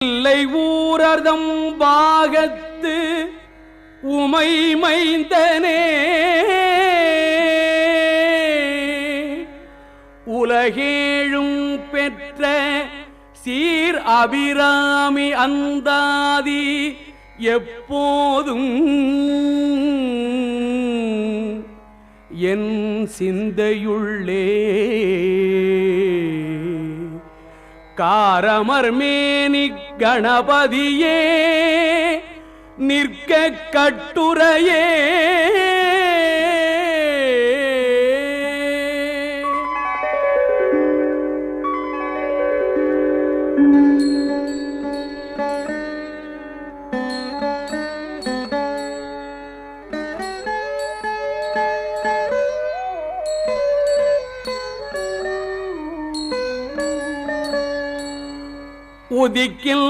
இல்லை ஊரதம் பாகத்து உமை மைந்தனே. உலகேழும் பெற்ற சீர் அபிராமி அந்தாதி எப்போதும் என் சிந்தையுள்ளே. காரமர்மேனி கணபதியே நிற்க கட்டுரையே Thank you. உதிக்கில்